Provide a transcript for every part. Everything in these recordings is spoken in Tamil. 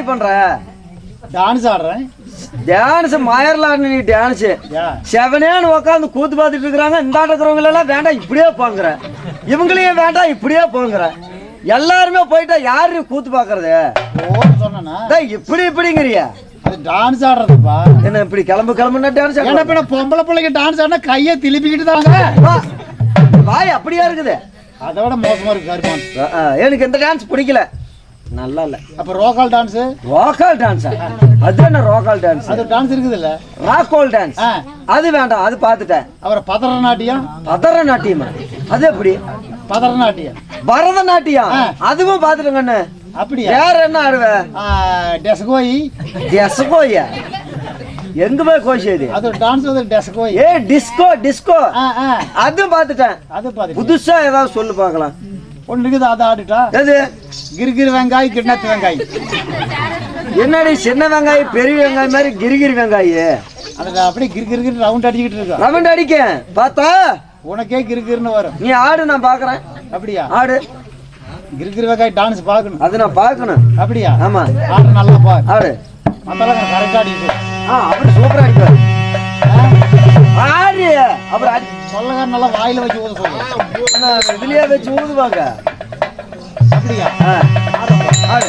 என்னடி பண்ற? டான்ஸ் ஆடுறேன். டான்ஸ் மயர்லான்னு நீ டான்ஸ் செவனேன்னு உட்காந்து கூத்து பார்த்துட்டு இருக்கிறாங்க இந்த ஆட்டக்கிறவங்க எல்லாம் வேண்டாம் இப்படியே போங்கிற. இவங்களையும் வேண்டாம் இப்படியே போங்கிற. எல்லாருமே போயிட்டா யாரு கூத்து பாக்குறது இப்படி இப்படிங்கிறிய. அது டான்ஸ் ஆடுறதுப்பா. என்ன இப்படி கிளம்பு கிளம்புனா டான்ஸ் ஏன்னா பின்ன பொம்பளை பிள்ளைங்க டான்ஸ் ஆடினா கையை திருப்பிக்கிட்டு தாங்க வாய் அப்படியா இருக்குது? அதை விட மோசமா இருக்கு எனக்கு இந்த டான்ஸ் பிடிக்கல. நல்லா இல்ல அப்ப ரோக்கால் டான்ஸ் ரோக்கால் டான்ஸ் அது என்ன ரோக்கால் டான்ஸ் அது டான்ஸ் இருக்குது இல்ல ராக்கோல் டான்ஸ். அது வேண்டாம் அது பார்த்துட்டேன். அப்புறம் பதரநாட்டியம் பதரநாட்டியமா அது எப்படி? பதரநாட்டியம் பரதநாட்டியம் ஆ. அதுவும் பார்த்துட்டேங்கண்ணு அப்படியா? வேற என்ன ஆடுவ? டெஸ்கோயி. டெஸ்கோயா? எங்க போய் கோஷி இது? அது டான்ஸ் வந்து டெஸ்கோயி. ஏ டிஸ்கோ டிஸ்கோ. அதுவும் பார்த்துட்டேன். அது பாத்து புதுசா ஏதாவது சொல்லு பார்க்கலாம். ஒன்று இருக்குது அதை ஆடிட்டா? எது? கிரிகிரி வெங்காய் கிண்ணத்து வெங்காய். என்னடி சின்ன வெங்காயம் பெரிய வெங்காயம் மாதிரி கிரிகிரி வெங்காயம் அதுக்கு அப்படியே கிரி கிரி ரவுண்ட் அடிச்சுக்கிட்டு இருக்கா? ரவண்ட் அடிக்க. பார்த்தா? உனக்கே கிரிகிரின்னு வரும். நீ ஆடு நான் பார்க்கறேன். அப்படியா? ஆடு. கிரிகிரி வெங்காய் டான்ஸ் பார்க்கணும். அது நான் பார்க்கணும். அப்படியா? ஆமா. ஆடு நல்லா பாரு. ஆடு. மத்தெல்லாம் கரெக்டாக அடிக்கும் ஆ அப்படி சூப்பரா அடிப்பாரு. ஆடு அப்புறம் அடி சொல்லக்கார நல்லா வாயில வச்சு ஊத சொல்லு நான் இதுலயே வச்சு ஊதுவாங்க. அப்படியா? ஆடு.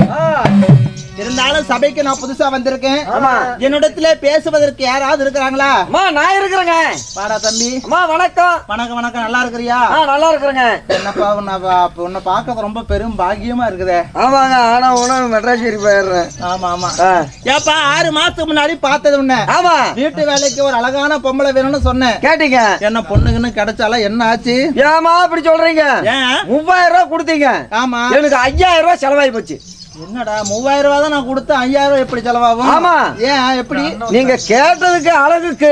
இருந்தாலும் சபைக்கு நான் புதுசா வந்திருக்கேன். ஆமா. என்னிடத்துல பேசுவதற்கு யாராவது இருக்கிறாங்களா? அம்மா நான் இருக்கிறேங்க. வாடா தம்பி. அம்மா வணக்கம். வணக்கம் வணக்கம். நல்லா இருக்கிறியா? ஆ நல்லா இருக்கிறேங்க. என்னப்பா உன்னை உன்னை பார்க்கறது ரொம்ப பெரும் பாக்கியமா இருக்குதே. ஆமாங்க ஆனா உணவு மெட்ராஸ்கேரி போயிடுறேன். ஆமா ஆமா. ஏப்பா ஆறு மாசத்துக்கு முன்னாடி பார்த்தது உன்ன. ஆமா. வீட்டு வேலைக்கு ஒரு அழகான பொம்பளை வேணும்னு சொன்னேன். கேட்டீங்க. என்ன பொண்ணுங்கன்னு கிடைச்சால என்ன ஆச்சு? ஏமா அப்படி சொல்றீங்க? மூவாயிரம் ரூபாய் கொடுத்தீங்க. ஆமா. எனக்கு ஐயாயிரம் ரூபாய் செலவாகி போச்சு. என்னடா மூவாயிரம் ரூபாய் தான் நான் கொடுத்து ஐயாயிரம் எப்படி செலவாகும்? ஆமா. ஏன் எப்படி? நீங்க கேட்டதுக்கு அழகுக்கு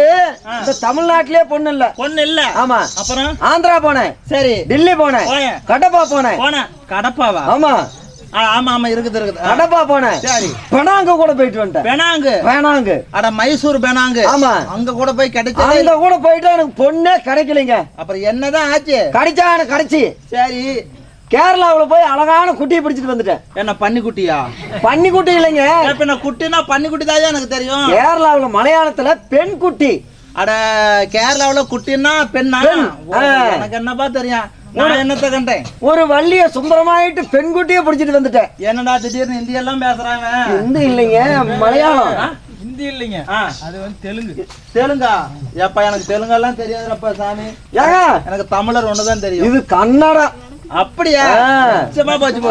இந்த தமிழ்நாட்டிலே பொண்ணு இல்ல. பொண்ணு இல்ல. ஆமா. அப்புறம்? ஆந்திரா போனேன். சரி. டெல்லி போனேன். கடப்பா போனேன். போன கடப்பாவா? ஆமா. ஆமா ஆமா இருக்குது இருக்குது. கடப்பா போனேன். சரி. பெனாங்க கூட போயிட்டு வந்துட்டேன். பெனாங்கு? வேணாங்க அட மைசூர் பெனாங்கு. ஆமா. அங்க கூட போய் கிடைச்சது அங்க கூட போயிட்டு எனக்கு பொண்ணே கிடைக்கலைங்க. அப்புறம் என்னதான் ஆச்சு? கிடைச்சா எனக்கு கிடைச்சி. சரி. கேரளாவுல போய் அழகான குட்டியை பிடிச்சிட்டு வந்துட்டேன். என்ன பன்னிக்குட்டியா? பன்னி குட்டி இல்லைங்க இப்ப நான் குட்டினா பன்னிக்குட்டி தான் எனக்கு தெரியும்? கேரளாவுல மலையாளத்துல பெண் குட்டி. அட கேரளாவுல குட்டின்னா பெண்ணா. எனக்கு என்னப்பா தெரியும்? நான் என்னத்த கண்டேன்? ஒரு வள்ளிய சுந்தரமாயிட்டு பெண் குட்டியை பிடிச்சிட்டு வந்துட்டேன். என்னடா திடீர்னு ஹிந்தி எல்லாம் பேசுறாங்க? ஹிந்தி இல்லைங்க மலையாளம். ஹிந்தி இல்லைங்க. அது வந்து தெலுங்கு. தெலுங்கா? ஏப்பா எனக்கு தெலுங்கெல்லாம் தெரியாதுப்பா சாமி. ஏங்க? எனக்கு தமிழர் ஒண்ணுதான் தெரியும். இது கன்னடம். அப்படியா. சும்மா போச்சு.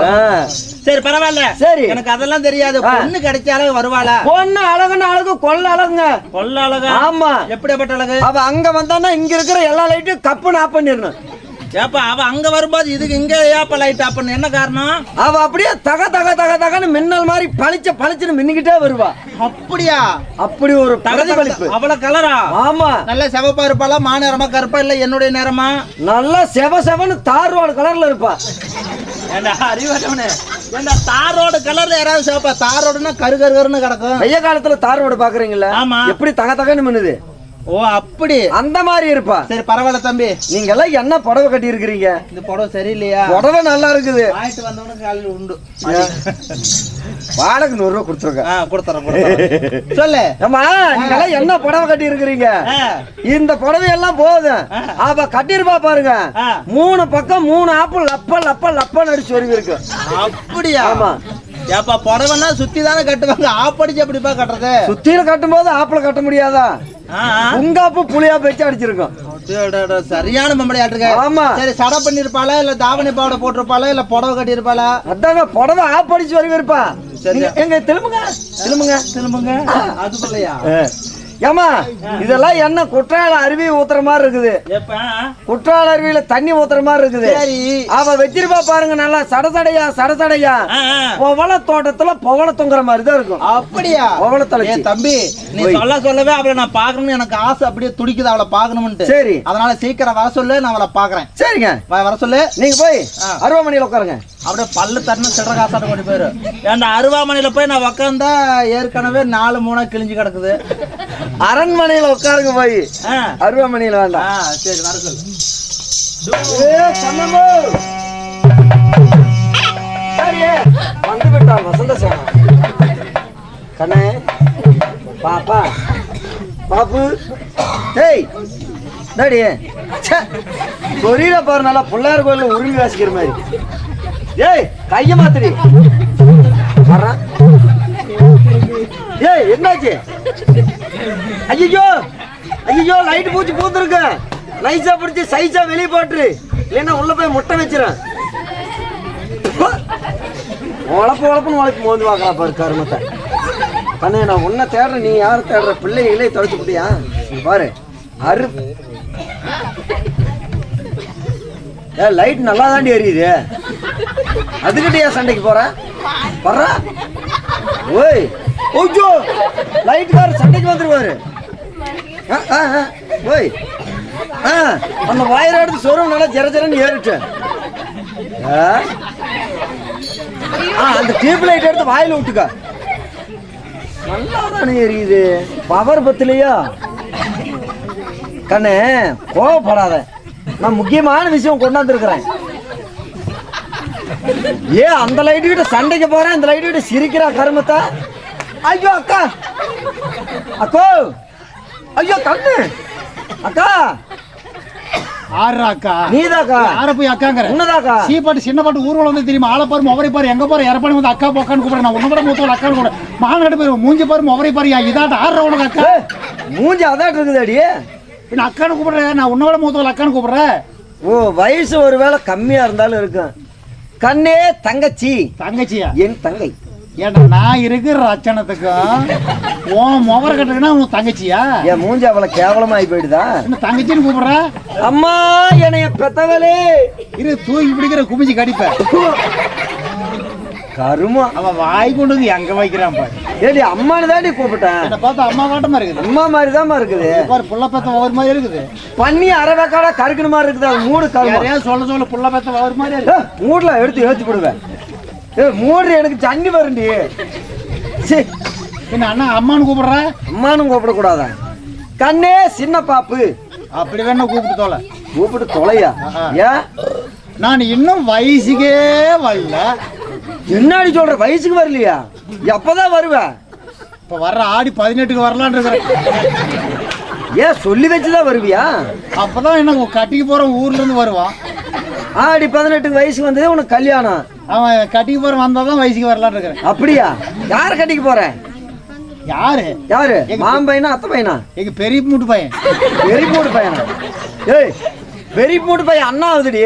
சரி பரவாயில்ல. சரி. எனக்கு அதெல்லாம் தெரியாது. பொண்ணு கிடைச்சாலே வருவாளா? பொண்ணு அழகுன்னு அழகு கொள்ள அழகுங்க. கொல்ல அழகா? ஆமா. எப்படியாப்பட்ட அழகு? அவ அங்க வந்தான்னா இங்க இருக்கிற எல்லா லைட்டும் கப்புன்னு ஆஃப் பண்ணிடணும். ஏப்பா அவ அங்க வரும்போது இதுக்கு இங்க ஏப்பா லைட் ஆப்பன் என்ன காரணம்? அவ அப்படியே தக தக தக தகன்னு மின்னல் மாதிரி பளிச்ச பளிச்சுன்னு மின்னிக்கிட்டே வருவா. அப்படியா? அப்படி ஒரு பிரதிபலிப்பு. அவ்வளவு கலரா ஆமா. நல்ல சிவப்பா இருப்பாளா? மாநிறமா கருப்பா இல்ல என்னுடைய நேரமா? நல்லா செவ செவன்னு தார்வாடு கலர்ல இருப்பா. ஏண்டா அறிவாட்டவனே ஏண்டா தாரோட கலர்ல யாராவது சிவப்பா? தாரோடுனா கரு கரு கருன்னு கிடக்கும். வெய்ய காலத்துல தார்வாடு பாக்குறீங்களா ஆமா. எப்படி தக தகன்னு மின்னுது? ஓ அப்படி. அந்த மாதிரி இருப்பா. சரி பரவாயில்ல தம்பி. நீங்க எல்லாம் என்ன புடவை கட்டி இருக்கிறீங்க இந்த புடவை சரியில்லையா? புடவை நல்லா இருக்குது. வாங்கிட்டு வந்தவனுக்கு காலையில் உண்டு. வாடகை நூறு ரூபா கொடுத்துருக்க ஆ கொடுத்துறேன் சொல்லு. ஏமா நீங்க எல்லாம் என்ன புடவை கட்டி இருக்கிறீங்க இந்த புடவை எல்லாம் போதும் அவ கட்டிருப்பா பாருங்க. மூணு பக்கம் மூணு ஆப்பிள் லப்ப லப்ப லப்பன்னு அடிச்சு வருவி இருக்கு அப்படியா? ஆமா. ஏப்பா புடவைன்னா சுத்தி தானே கட்டுவாங்க. ஆப்படிச்சு எப்படிப்பா கட்டுறது? சுத்தியில கட்டும் போது ஆப்பிள் கட்ட முடியாதா. உங்காப்பு புளியா வச்சு அடிச்சிருக்கோம். சரியான ஆட்டுங்க ஆமா. சரி சடை பண்ணிருப்பாளா இல்ல தாவணி பாவடை போட்டிருப்பாளா இல்ல புடவை கட்டியிருப்பாளா? அதாங்க புடவை ஆப் அடிச்சு வருவி இருப்பா. சரி. எங்க திரும்புங்க. திரும்புங்க திரும்புங்க. அதுக்குள்ளயா ஏமா இதெல்லாம் என்ன குற்றால அருவி ஊத்துற மாதிரி இருக்குது? குற்றால அருவியில தண்ணி ஊத்துற மாதிரி இருக்குது. அவ வச்சிருப்பா பாருங்க நல்லா சடசடையா சடசடையா. பொவள தோட்டத்துல பொவள தொங்குற மாதிரி தான் இருக்கும். அப்படியா? பொவள தலைச்சி. ஏய் தம்பி நீ சொல்ல சொல்லவே அவளை நான் பார்க்கணும்னு எனக்கு ஆசை அப்படியே துடிக்குது அவளை பார்க்கணும்னு சரி. அதனால சீக்கிரம் வர சொல்லு நான் அவளை பார்க்கறேன். சரிங்க. வர சொல்லு. நீங்க போய். அருவாமணியில உட்காருங்க. அப்படியே பல்லு தரணும் சில்லற காசாட்டம் கொண்டு போயிரு. ஏன்டா அருவாமனையில போய் நான் உக்காந்தா ஏற்கனவே நாலு மூணா கிழிஞ்சு கிடக்குது. அரண்மனையில உட்காருங்க போய். அருவாமனையில வேண்டாம். சரி வர சொல்லு. வந்து விட்டான் வசந்த கண்ணே பாப்பா பாப்பு. டேய் டாடி சொரியல பாரு நல்லா பிள்ளையார் கோயில்ல உருங்கி வாசிக்கிற மாதிரி. ஏய் கைய மாத்துடி. வர்றான் ஏய் என்னாச்சு? ஐயோ ஐயோ லைட் பூச்சி பூத்துருக்கு. நைஸா பிடிச்சி சைஸா வெளியே போட்டுரு. இல்லைன்னா உள்ள போய் முட்டை வச்சிடறேன் உழப்பு உழப்புன்னு உழைப்பு மோந்து பார்க்கலாம் பாரு கருமத்தை. கண்ணே நான் உன்னை தேடுறேன் நீ யார் தேடுற? பிள்ளைகளே தொலைச்சு போட்டியா பாரு. அரு. ஏ லைட் நல்லா தாண்டி எரியுது. அதுக்கிட்டே ஏன் சண்டைக்கு போற? வர்ற ஓய். ஐக்கோ லைட் கார் சண்டைக்கு வந்துருவாரு. ஆ, ஓய். ஆ அந்த வயரை எடுத்து நல்லா ஜர ஜரன்னு ஏறிட்டேன் ஆ. ஆ, அந்த டியூப் லைட் எடுத்து வாயில் விட்டுக்கா நல்லா தானே எரியுது. பவர் பத்திலையா? கண்ணே கோவப்படாத. நான் முக்கியமான விஷயம் கொண்டாந்துருக்கிறேன். ஏ அந்த லைட்டு கிட்ட சண்டைக்கு போறேன்? அந்த லைட்டு கிட்ட சிரிக்கிறா கருமத்தை? ஐயோ அக்கா. அக்கோ. ஐயோ கண்ணு அக்கா. ஆறு அக்கா நீதாக்கா. யார போய் அக்காங்கிற? உன்னதாக்கா. சீப்பாட்டு சின்ன பாட்டு ஊர்வலம் வந்து தெரியுமா? ஆளை பாரு முவரை பாரு எங்க பாரு இறப்பணி வந்து அக்கா போக்கான்னு கூப்பிடுறேன். நான் உன்ன விட மூத்தவள் அக்கான்னு கூட மாநாடு போய் மூஞ்சி பாரு முவரை பாரு இதாட்ட ஆடுற உனக்கு அக்கா. மூஞ்சி அதான் இருக்குது அடி பின்ன அக்கான்னு கூப்பிடுறேன் நான் உன்ன விட மூத்தவள் அக்கான்னு கூப்பிடுறேன் ஓ வயசு ஒருவேளை கம்மியா இருந்தாலும் இருக்கும். கண்ணே தங்கச்சி. தங்கச்சியா? என் தங்கை. ஏன்டா நான் இருக்கிற ரச்சனத்துக்கும் உன் முவரை கட்டுக்குன்னா உன் தங்கச்சியா? என் மூஞ்சி அவ்வளவு கேவலமாயி போயிடுதா? என்ன தங்கச்சின்னு கூப்பிடுற? அம்மா என்னைய பெத்தவளே. இரு தூக்கி பிடிக்கிற குமிஞ்சி கடிப்ப. கருமா. அவன் வாய் கொண்டு வந்து எங்க வைக்கிறான் பாரு. ஏடி அம்மானு தாண்டி கூப்பிட்டேன். என்ன பார்த்தா அம்மா காட்டமா இருக்குது? அம்மா மாதிரி இருக்குது. பாரு புள்ள பெத்த ஒவ்வொரு மாதிரி இருக்குது. பண்ணி அரவேக்காடா கருக்குன மாதிரி இருக்குது? அது மூடு கருமா. யாரையா சொல்ல சொல்ல புள்ள பெத்த ஒவ்வொரு மாதிரி மூடுல எடுத்து ஏத்தி போடுவேன் மூடு எனக்கு தண்ணி வருண்டி என்ன அண்ணா அம்மான்னு கூப்பிடுற? அம்மானும் கூப்பிடக்கூடாதா? கண்ணே சின்ன பாப்பு. அப்படி வேணா கூப்பிட்டு தோல. கூப்பிட்டு தொலையா. ஏன் நான் இன்னும் வயசுக்கே வரல. என்னடி சொல்ற? வயசுக்கு வரலையா? எப்பதான் வருவேன் இப்ப வர்ற ஆடி பதினெட்டுக்கு இருக்கிறேன். ஏன் சொல்லி வச்சுதான் வருவியா? அப்பதான் என்ன கட்டிக்கு போற ஊர்ல இருந்து வருவான். ஆடி பதினெட்டுக்கு வயசுக்கு வந்ததே உனக்கு கல்யாணம். அவன் கட்டிக்கு போற வந்தாதான் வயசுக்கு வரலான்னு இருக்கிறேன். அப்படியா? யார கட்டிக்க போற? யாரு? யாரு? மாம் பையனா அத்தை பையனா? எங்க பெரிய மூட்டு பையன். பெரியமூடு பையனா? ஏய் பெரியமூடு பையன் அண்ணா ஆகுதுடி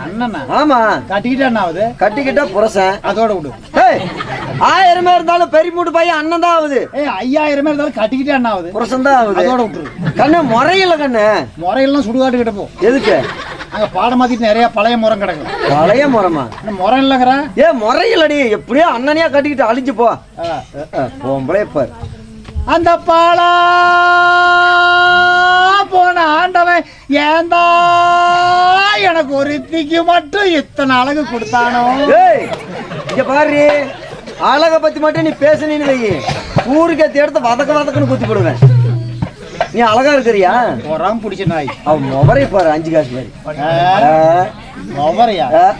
அண்ணனா? ஆமா. கட்டிக்கிட்டே என்ன ஆகுது கட்டிக்கிட்டா புரசன் அதோட விடு. ஏய் ஆயிரமே இருந்தாலும் பெரியமூடு பையன் அண்ணன் தான் ஆகுது ஏய் ஐயாயிரமே இருந்தாலும் கட்டிக்கிட்டே என்ன ஆகுது புரசன் தான் ஆகுது அதோட விட்டுரு. கண்ணு முறையில கண்ணு. முறையெல்லாம் சுடுகாட்டு கிட்ட போ. எதுக்கு? அங்க பாடம் மாத்திட்டு நிறைய பழைய முறம் கிடக்கும் பழைய முறமா முறம் இல்லைங்கிற? ஏ முறையிலடி எப்படியோ அண்ணனையா கட்டிக்கிட்டு அழிஞ்சு போ. பொம்பளை பாரு. அந்த பாலா போன ஆண்டவன் ஏந்தா எனக்கு ஒரு திக்கு மட்டும் இத்தனை அழகு கொடுத்தானோ? ஏய் இங்க பாரு. அழக பத்தி மட்டும் நீ பேசுனீன்னு வை ஊருக்கு எடுத்து வதக்க வதக்குன்னு குத்தி போடுவேன். நீ அழகா இருக்கிறியா? உரம் பிடிச்ச நாய். அவன் முவரை பாரு அஞ்சு காசு மாதிரி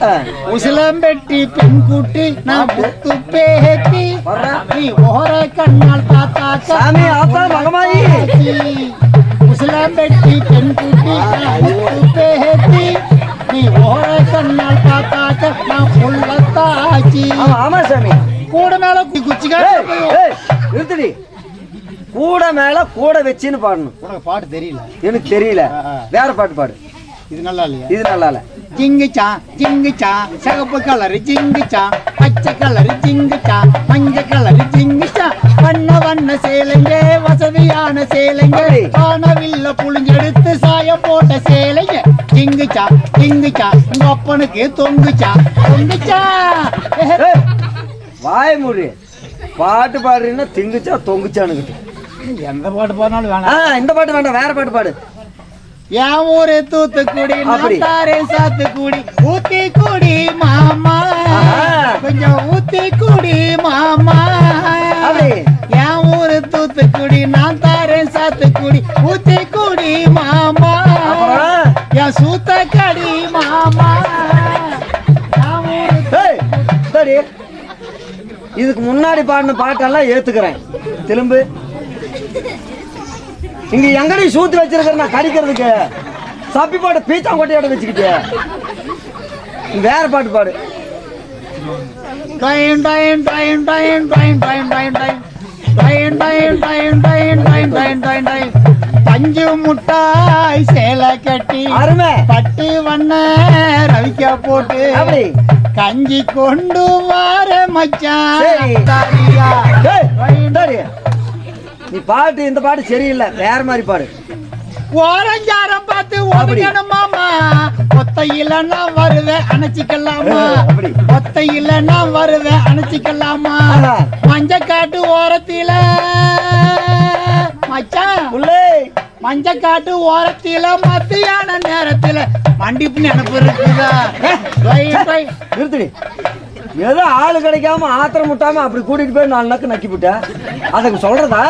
அஹ். உசிலம்பெட்டி பெண் கூட்டி நான் புத்து பேத்தி. நீ ஓர கண்ணால் பார்த்தாக்க. சாமி ஆத்தா மகமாயி. உசிலம்பெட்டி பெண் கூட்டி நான் புத்து பேத்தி. நீ ஓர கண்ணால் பார்த்தாக்க நான் புள்ளத்தாச்சி ஆமா சாமி. கூட மேல குச்சிக்கார நிறுத்துடி. கூட மேல கூட வச்சுன்னு பாடணும். உனக்கு பாட்டு தெரியல? எனக்கு தெரியல. வேற பாட்டு பாடு. இது நல்லா இல்லையா? இது நல்லா இல்ல. ஜிங்குச்சா ஜிங்குச்சா சிகப்பு கலர் ஜிங்குச்சா பச்சை கலர் ஜிங்குச்சா மஞ்சள் கலர் ஜிங்குச்சா வண்ண வண்ண சேலைங்க வசதியான சேலைங்க. காணவில்ல புளிஞ்செடுத்து சாயம் போட்ட சேலைங்க. ஜிங்குச்சா ஜிங்குச்சா உங்க அப்பனுக்கு தொங்குச்சா தொங்குச்சா. வாய் மூடி. பாட்டு பாடுறீங்கன்னா திங்குச்சா தொங்குச்சானுக்கிட்டு எந்த பாட்டு பாடினாலும் வேணாம். இந்த பாட்டு வேண்டாம் வேற பாட்டு பாடு. என் ஊரு தூத்துக்குடி. நாட்டாரே சாத்துக்குடி ஊத்தி குடி மாமா. கொஞ்சம் ஊத்தி குடி மாமா. என் ஊரு தூத்துக்குடி நான் தாரேன் சாத்துக்குடி ஊத்தி குடி மாமா? என் சூத்த கடி மாமா இதுக்கு முன்னாடி பாடின பாட்டெல்லாம் ஏத்துக்கிறேன் திரும்ப. இங்க எங்கடி சூத்து வச்சிருக்கிற நான் கடிக்கிறதுக்கு சப்பி பாட்டு பீச்சாங்கொட்டையோட வச்சுக்கிட்டு வேற பாட்டு பாடு டொயின் டொயின் டொயின் டொயின் டொயின் டொயின் டொயின் டொயின் டொயின் டொயின் டொயின் டொயின் டொயின் டொயின் டொயின் பஞ்சு முட்டாய் சேலை கட்டி அருமை பட்டு வண்ண ரவிக்க போட்டு கஞ்சி கொண்டு வார மச்சான் நீ பாட்டு இந்த பாட்டு சரியில்லை. வேற மாதிரி பாடு. ஓரஞ்சாரம் பார்த்து அப்படி. ஒதுங்கணும் மாமா ஒத்தையில நான் வருவேன் அணைச்சிக்கலாமா. ஒத்தையில நான் வருவேன் அணைச்சிக்கலாமா. மஞ்ச காட்டு ஓரத்தில. மச்சான் மஞ்ச காட்டு ஓரத்தில மத்தியான நேரத்துல. மண்டிப்பு நினைப்பு இருக்குதா. நிறுத்துடி. ஏதோ ஆளு கிடைக்காம ஆத்திரம் முட்டாம அப்படி கூட்டிட்டு போய் நாலு நக்கு நக்கி விட்டேன் அதுக்கு சொல்றதா?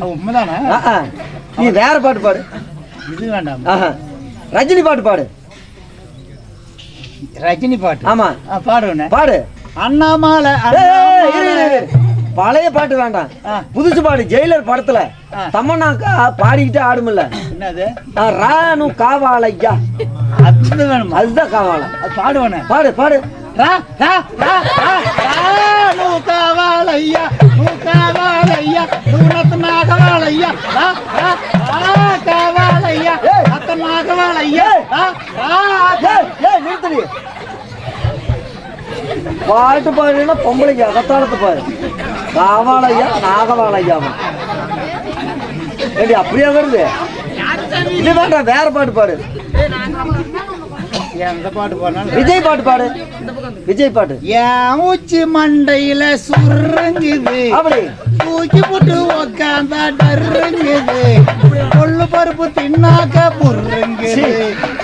உண்மைதானே. நீ வேற பாட்டு பாடு. இது வேண்டாம். ரஜினி பாட்டு பாடு. ரஜினி பாட்டு? ஆமா. பாடுவேனே பாடு அண்ணாமலை. பழைய பாட்டு வேண்டாம். புதுசு பாடு ஜெயிலர் படத்துல. ஆ. தம்மனாக்கா பாடிக்கிட்டே ஆடுமில்ல. என்னது? ராணு காவாலையா. அதுதான் காவாலை. பாடுவேனே பாடு பாடு. ரா ரா ரா ரா ரா நூ కావాలయ్యా నువ్వు కావాలయ్యా నువ్వు నత్త నాగవాలయ్యా రా రా రా కావాలయ్యా ఏయ్. నత్త నాగవాలయ్యా ఏయ్. రా రా ஏய், ஏய், நிறுத்துடி பாட்டு பாடுனா பொம்பளைக்கு அகத்தாளத்து பாரு காவாலையா நாகவாலையாமா ஏடி அப்படியே வருது இது வேண்டாம் வேற பாட்டு பாடு எந்த பாட்டு போனாலும் விஜய் பாட்டு பாடு. விஜய் பாட்டு. என் உச்சி மண்டையில சுருங்குது. அப்படி. தூக்கி போட்டு உக்காந்தா டருங்குது கொள்ளு பருப்பு தின்னாக்க புருங்குது.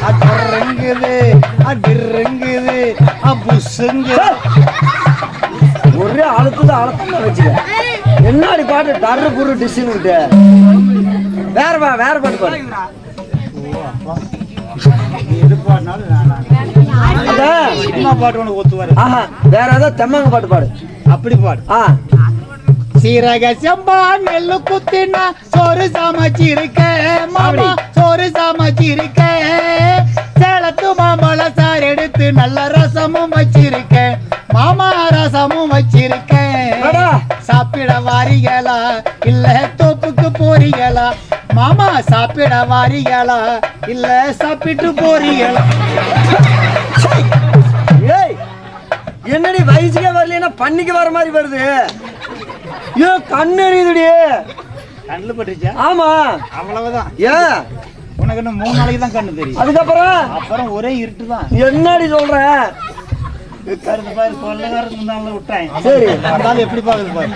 அடருங்குது அடிருங்குது புசுங்க ஒரே அழுத்தது அழுத்தம் வச்சுக்க. என்னடி பாட்டு? டர்ரு புரு டிஷ்ஷுன்னு விட்டு. வேற பா வேற பாட்டு பாடு. பாட்டு வேற தெம்மாங்க பாட்டு பாடு அப்படி பாடு ஆ. சீரக செம்பா நெல்லு குத்தினா சோறு சமைச்சிருக்க மாமா சோறு சமைச்சிருக்க சேலத்து மாம்பழ சார் எடுத்து நல்ல ரசமும் வச்சிருக்க மாமா ரசமும் வச்சிருக்க சாப்பிட வாரிகளா இல்ல தோப்புக்கு போறீங்களா மாமா சாப்பிட வாரிகளா இல்ல சாப்பிட்டு போறீங்களா? ஏய் என்னடி வயசுக்கே வரலைன்னா பண்ணிக்கு வர மாதிரி வருது. ஐயோ கண்ணு எரியுதுடி. கண்ணில் பட்டுச்சா ஆமா. அவ்வளவுதான். ஏன் உனக்கு இன்னும் மூணு நாளைக்கு தான் கண்ணு தெரியும். அதுக்கப்புறம்? அப்புறம் ஒரே இருட்டு தான் என்னடி சொல்ற? கருத்து பாரு கொள்ளக்காரங்க விட்டாங்க சரி. எப்படி பாக்குது பாரு.